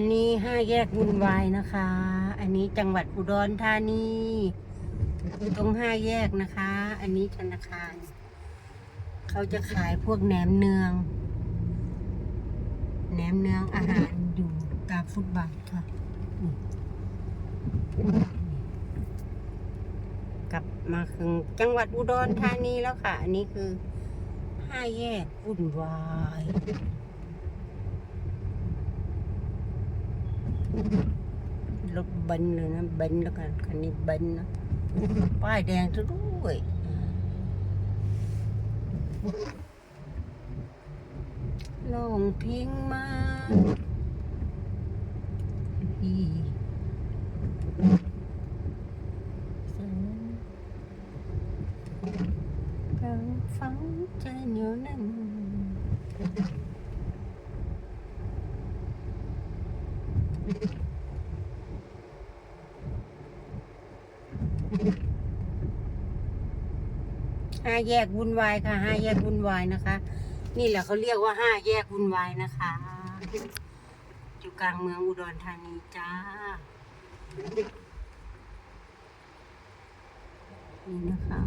อันนี้ห้าแยกวุ่นวายนะคะ อันนี้จังหวัดอุดรธานีตรงห้าแยกนะคะ อันนี้ธนาคาร เขาจะขายพวกแหนมเนือง แหนมเนืองอาหารอยู่ตามฟุตบาทค่ะกลับมาถึงจังหวัดอุดรธานีแล้วค่ะ อันนี้คือห้าแยกวุ่นวาย รถเบนเลยนะเบนแล้วกันคันนี้เบนนะป้ายแดงซะด้วยลงทิ้งมาพี่ฉันกำลังฟังใจอยู่นั่น ห้าแยกวุ่นวายค่ะห้าแยกวุ่นวายนะคะ นี่แหละเขาเรียกว่าห้าแยกวุ่นวายนะคะ อยู่กลางเมืองอุดรธานีจ้านี่นะคะ